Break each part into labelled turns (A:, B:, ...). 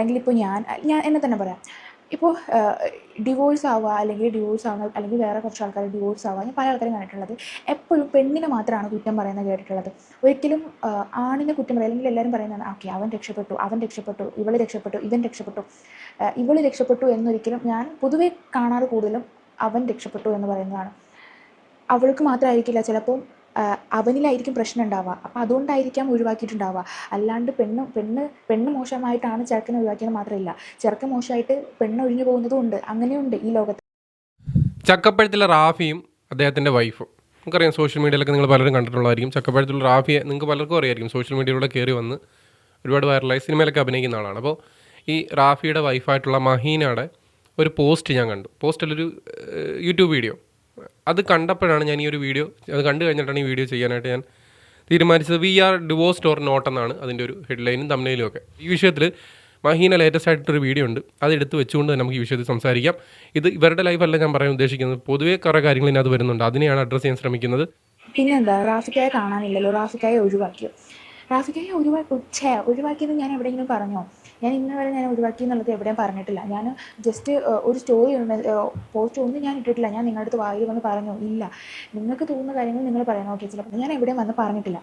A: അല്ലെങ്കിൽ ഇപ്പോൾ ഞാൻ ഞാൻ എന്നെ തന്നെ പറയാം. ഇപ്പോൾ ഡിവോഴ്സ് ആവുക അല്ലെങ്കിൽ ഡിവോഴ്സ് ആവുക അല്ലെങ്കിൽ വേറെ കുറച്ച് ആൾക്കാർ ഡിവോഴ്സ് ആവുക ഞാൻ പല ആൾക്കാരും കണ്ടിട്ടുള്ളത്. എപ്പോഴും പെണ്ണിനെ മാത്രമാണ് കുറ്റം പറയുന്നത് കേട്ടിട്ടുള്ളത്. ഒരിക്കലും ആണിനെ കുറ്റം പറയുക അല്ലെങ്കിൽ എല്ലാവരും പറയുന്നതാണ് ഓക്കെ അവൻ രക്ഷപ്പെട്ടു അവൻ രക്ഷപ്പെട്ടു ഇവൾ രക്ഷപ്പെട്ടു ഇവൻ രക്ഷപ്പെട്ടു ഇവൾ രക്ഷപ്പെട്ടു എന്നൊരിക്കലും ഞാൻ പൊതുവെ കാണാറ് കൂടുതലും അവൻ രക്ഷപ്പെട്ടു എന്ന് പറയുന്നതാണ്. അവൾക്ക് മാത്രമായിരിക്കില്ല ചിലപ്പോൾ അവനിലായിരിക്കും പ്രശ്നം ഉണ്ടാവുക. അപ്പം അതുകൊണ്ടായിരിക്കാം ഒഴിവാക്കിയിട്ടുണ്ടാവുക. അല്ലാണ്ട് പെണ്ണ് പെണ്ണ് പെണ്ണ് മോശമായിട്ടാണ് ചെറുക്കനെ ഒഴിവാക്കിയത് മാത്രമല്ല ചെറുക്കൻ മോശമായിട്ട് പെണ്ണ് ഒഴിഞ്ഞു പോകുന്നതും ഉണ്ട്. അങ്ങനെയുണ്ട് ഈ ലോകത്ത്.
B: ചക്കപ്പഴത്തിലെ റാഫിയും അദ്ദേഹത്തിന്റെ വൈഫും. നമുക്കറിയാം സോഷ്യൽ മീഡിയയിലൊക്കെ നിങ്ങൾ പലരും കണ്ടിട്ടുള്ളതായിരിക്കും. ചക്കപ്പഴത്തിലുള്ള റാഫിയെ നിങ്ങൾക്ക് പലർക്കും അറിയായിരിക്കും. സോഷ്യൽ മീഡിയയിലൂടെ കയറി വന്ന് ഒരുപാട് വൈറലായി സിനിമയിലൊക്കെ അഭിനയിക്കുന്ന ആളാണ്. അപ്പോൾ ഈ റാഫിയുടെ വൈഫായിട്ടുള്ള മഹീനയുടെ ഒരു പോസ്റ്റ് ഞാൻ കണ്ടു. പോസ്റ്റിലൊരു യൂട്യൂബ് വീഡിയോ. അത് കണ്ടപ്പോഴാണ് ഞാൻ ഈ ഒരു വീഡിയോ അത് കണ്ടു കഴിഞ്ഞിട്ടാണ് ഈ വീഡിയോ ചെയ്യാനായിട്ട് ഞാൻ തീരുമാനിച്ചത്. We are divorced or not എന്നാണ് അതിന്റെ ഒരു ഹെഡ്ലൈനും തമ്മിലും ഒക്കെ. ഈ വിഷയത്തിൽ മഹീന ലേറ്റസ്റ്റ് ആയിട്ടൊരു വീഡിയോ ഉണ്ട്. അത് എടുത്ത് വെച്ചുകൊണ്ട് നമുക്ക് ഈ വിഷയത്തിൽ സംസാരിക്കാം. ഇത് ഇവരുടെ ലൈഫല്ല ഞാൻ പറയാൻ ഉദ്ദേശിക്കുന്നത്. പൊതുവേ കുറേ കാര്യങ്ങൾ ഇതിനകത്ത് വരുന്നുണ്ട്. അതിനെയാണ് അഡ്രസ്സ് ചെയ്യാൻ ശ്രമിക്കുന്നത്.
A: പിന്നെന്താ? റാഫിക്കായ കാണാനില്ലല്ലോ. റാഫിക്കായ ഒഴിവാക്കിയോ? റാഫിക്കായ ഒഴിവാക്കി ഒഴിവാക്കിയത് ഞാൻ എവിടെയെങ്കിലും പറഞ്ഞോ? ഞാൻ ഇന്ന് വരെ ഞാൻ ഒഴിവാക്കി എന്നുള്ളത് എവിടെയും പറഞ്ഞിട്ടില്ല. ഞാൻ ജസ്റ്റ് ഒരു സ്റ്റോറി പോസ്റ്റ് ഒന്നും ഞാൻ ഇട്ടിട്ടില്ല. ഞാൻ നിങ്ങളുടെ അടുത്ത് വായിൽ വന്ന് പറഞ്ഞു ഇല്ല. നിങ്ങൾക്ക് തോന്നുന്ന കാര്യങ്ങൾ നിങ്ങൾ പറയണം. ഓക്കെ ചിലപ്പോൾ ഞാൻ എവിടെയും വന്ന് പറഞ്ഞിട്ടില്ല.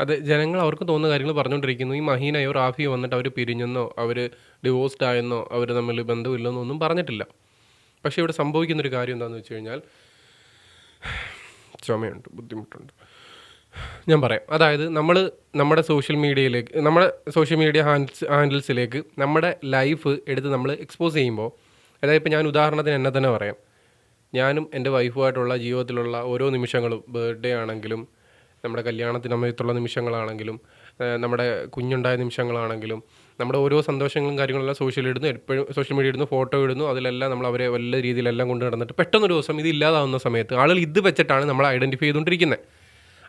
B: അതെ ജനങ്ങൾ അവർക്ക് തോന്നുന്ന കാര്യങ്ങൾ പറഞ്ഞുകൊണ്ടിരിക്കുന്നു. ഈ മഹീനയോ റാഫിയോ വന്നിട്ട് അവർ പിരിഞ്ഞെന്നോ അവർ ഡിവോഴ്സ്ഡ് ആയെന്നോ അവർ തമ്മിൽ ബന്ധമില്ലെന്നോ ഒന്നും പറഞ്ഞിട്ടില്ല. പക്ഷേ ഇവിടെ സംഭവിക്കുന്നൊരു കാര്യം എന്താണെന്ന് വെച്ച് കഴിഞ്ഞാൽ ചുമയുണ്ട് ബുദ്ധിമുട്ടുണ്ട്. ഞാൻ പറയാം. അതായത് നമ്മൾ നമ്മുടെ സോഷ്യൽ മീഡിയയിലേക്ക് നമ്മുടെ സോഷ്യൽ മീഡിയ ഹാൻഡിൽസ് ഹാൻഡിൽസിലേക്ക് നമ്മുടെ ലൈഫ് എടുത്ത് നമ്മൾ എക്സ്പോസ് ചെയ്യുമ്പോൾ അതായത് ഇപ്പോൾ ഞാൻ ഉദാഹരണത്തിന് എന്നെ തന്നെ പറയാം. ഞാനും എന്റെ വൈഫുമായിട്ടുള്ള ജീവിതത്തിലുള്ള ഓരോ നിമിഷങ്ങളും ബർത്ത്ഡേ ആണെങ്കിലും നമ്മുടെ കല്യാണത്തിന് സമയത്തുള്ള നിമിഷങ്ങളാണെങ്കിലും നമ്മുടെ കുഞ്ഞുണ്ടായ നിമിഷങ്ങളാണെങ്കിലും നമ്മുടെ ഓരോ സന്തോഷങ്ങളും കാര്യങ്ങളെല്ലാം സോഷ്യൽ ഇടുന്നു. എപ്പോഴും സോഷ്യൽ മീഡിയ ഇടുന്നു ഫോട്ടോ ഇടുന്നു അതിലെല്ലാം നമ്മൾ അവരെ വല്ല രീതിയിലെല്ലാം കൊണ്ട് നടന്നിട്ട് പെട്ടെന്നൊരു ദിവസം ഇത് ഇല്ലാതാവുന്ന സമയത്ത് ആളുകൾ ഇത് വെച്ചിട്ടാണ് നമ്മൾ ഐഡന്റിഫൈ ചെയ്തുകൊണ്ടിരിക്കുന്നത്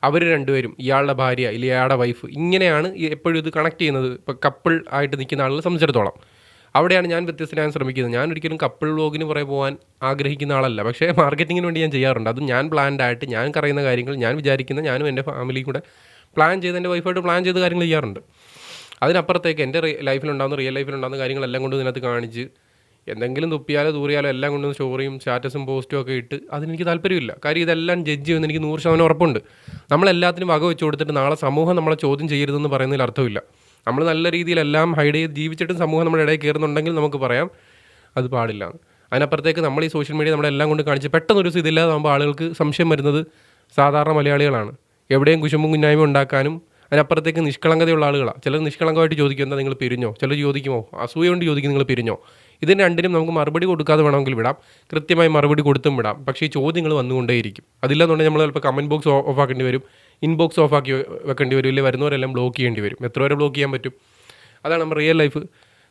B: അവർ രണ്ടുപേരും ഇയാളുടെ ഭാര്യ ഇല്ല ഇയാളുടെ വൈഫ് ഇങ്ങനെയാണ് എപ്പോഴും ഇത് കണക്ട് ചെയ്യുന്നത്. ഇപ്പോൾ കപ്പിൾ ആയിട്ട് നിൽക്കുന്ന ആളുകളെ സംബന്ധിച്ചിടത്തോളം. അവിടെയാണ് ഞാൻ വ്യത്യസ്തനാകാൻ ശ്രമിക്കുന്നത്. ഞാൻ ഒരിക്കലും കപ്പിൾ വ്ലോഗിന് പുറകെ പോകാൻ ആഗ്രഹിക്കുന്ന ആളല്ല. പക്ഷേ മാർക്കറ്റിങ്ങിന് വേണ്ടി ഞാൻ ചെയ്യാറുണ്ട്. അത് ഞാൻ പ്ലാൻഡ് ആയിട്ട് ഞാൻ കറിയുന്ന കാര്യങ്ങൾ ഞാൻ വിചാരിക്കുന്ന ഞാനും എന്റെ ഫാമിലിയും കൂടെ പ്ലാൻ ചെയ്ത് എന്റെ വൈഫായിട്ട് പ്ലാൻ ചെയ്ത് കാര്യങ്ങൾ ചെയ്യാറുണ്ട്. അതിനപ്പുറത്തേക്ക് എന്റെ ലൈഫിലുണ്ടാകുന്ന റിയൽ ലൈഫിലുണ്ടാകുന്ന കാര്യങ്ങളെല്ലാം കൊണ്ട് ഇതിനകത്ത് കാണിച്ച് എന്തെങ്കിലും തുപ്പിയാലോ ദൂറിയാലോ എല്ലാം കൊണ്ടുവന്ന് സ്റ്റോറിയും സ്റ്റാറ്റസും പോസ്റ്റും ഒക്കെ ഇട്ട് അതിനെനിക്ക് താല്പര്യമില്ല. കാര്യം ഇതെല്ലാം ജഡ്ജ് ചെയ്യുമെന്ന് എനിക്ക് നൂറ് ശതമാനം ഉറപ്പുണ്ട്. നമ്മളെല്ലാത്തിനും വക വെച്ച് കൊടുത്തിട്ട് നാളെ സമൂഹം നമ്മളെ ചോദ്യം ചെയ്യരുതെന്ന് പറയുന്നതിൽ അർത്ഥമില്ല. നമ്മൾ നല്ല രീതിയിലെല്ലാം ഹൈഡ് ചെയ്ത് ജീവിച്ചിട്ടും സമൂഹം നമ്മുടെ ഇടയിൽ കയറുന്നുണ്ടെങ്കിൽ നമുക്ക് പറയാം അത് പാടില്ല. അതിനപ്പുറത്തേക്ക് നമ്മൾ ഈ സോഷ്യൽ മീഡിയ നമ്മളെല്ലാം കൊണ്ട് കാണിച്ച് പെട്ടെന്ന് ഒരു ഇതില്ലാതാകുമ്പോൾ ആളുകൾക്ക് സംശയം വരുന്നത് സാധാരണ മലയാളികളാണ്. എവിടെയും കുശുമ്പും കുഞ്ഞായ്മ ഉണ്ടാക്കാനും അതിനപ്പുറത്തേക്ക് നിഷ്കളങ്കതയുള്ള ആളുകളാണ് ചിലർ നിഷ്കളങ്കമായിട്ട് ചോദിക്കും എന്താ നിങ്ങൾ പിരിഞ്ഞോ? ചിലർ ചോദിക്കുമോ അസൂയ കൊണ്ട് ചോദിക്കും നിങ്ങൾ പിരിഞ്ഞോ? ഇതിന് രണ്ടിനും നമുക്ക് മറുപടി കൊടുക്കാതെ വേണമെങ്കിൽ വിടാം. കൃത്യമായി മറുപടി കൊടുത്തും വിടാം. പക്ഷേ ഈ ചോദ്യങ്ങൾ വന്നുകൊണ്ടേയിരിക്കും. അതില്ലെന്നുണ്ടെങ്കിൽ നമ്മൾ ചിലപ്പോൾ കമന്റ് ബോക്സ് ഓഫ് ആക്കേണ്ടി വരും. ഇൻബോക്സ് ഓഫ് ആക്കി വെക്കേണ്ടി വരും. ഇല്ലെങ്കിൽ വരുന്നവരെല്ലാം ബ്ലോക്ക് ചെയ്യേണ്ടി വരും. എത്ര വരെ ബ്ലോക്ക് ചെയ്യാൻ പറ്റും? അതാണ് നമ്മൾ real life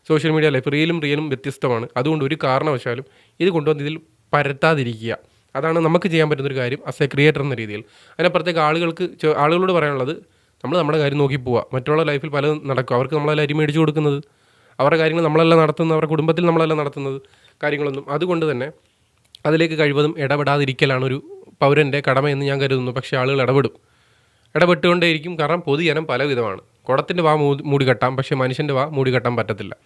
B: social media life റിയലും റിയലും വ്യത്യസ്തമാണ്. അതുകൊണ്ട് ഒരു കാരണവശാലും ഇത് കൊണ്ടുവന്ന് ഇതിൽ പരത്താതിരിക്കുക. അതാണ് നമുക്ക് ചെയ്യാൻ പറ്റുന്നൊരു കാര്യം. അസ് എ ക്രിയേറ്റർ എന്ന രീതിയിൽ. അതിനപ്പുറത്തേക്ക് ആളുകൾക്ക് ആളുകളോട് പറയാനുള്ളത് നമ്മൾ നമ്മുടെ കാര്യം നോക്കി പോവുക മറ്റുള്ള ലൈഫിൽ പലതും നടക്കും. അവർക്ക് നമ്മളെല്ലാം അരി മേടിച്ചു കൊടുക്കുന്നത്. അവരുടെ കാര്യങ്ങൾ നമ്മളല്ല നടത്തുന്നത് അവരുടെ കുടുംബത്തിൽ നമ്മളല്ല നടത്തുന്നത് കാര്യങ്ങളൊന്നും. അതുകൊണ്ട് തന്നെ അതിലേക്ക് കഴിവതും ഇടപെടാതിരിക്കലാണ് ഒരു പൗരന്റെ കടമയെന്ന് ഞാൻ കരുതുന്നു. പക്ഷേ ആളുകൾ ഇടപെടും. ഇടപെട്ടുകൊണ്ടേയിരിക്കും. കാരണം പൊതുജനം പലവിധമാണ്. കുടത്തിന്റെ വാ മൂടി കെട്ടാം പക്ഷേ മനുഷ്യന്റെ വാ മൂടി കെട്ടാൻ പറ്റത്തില്ല.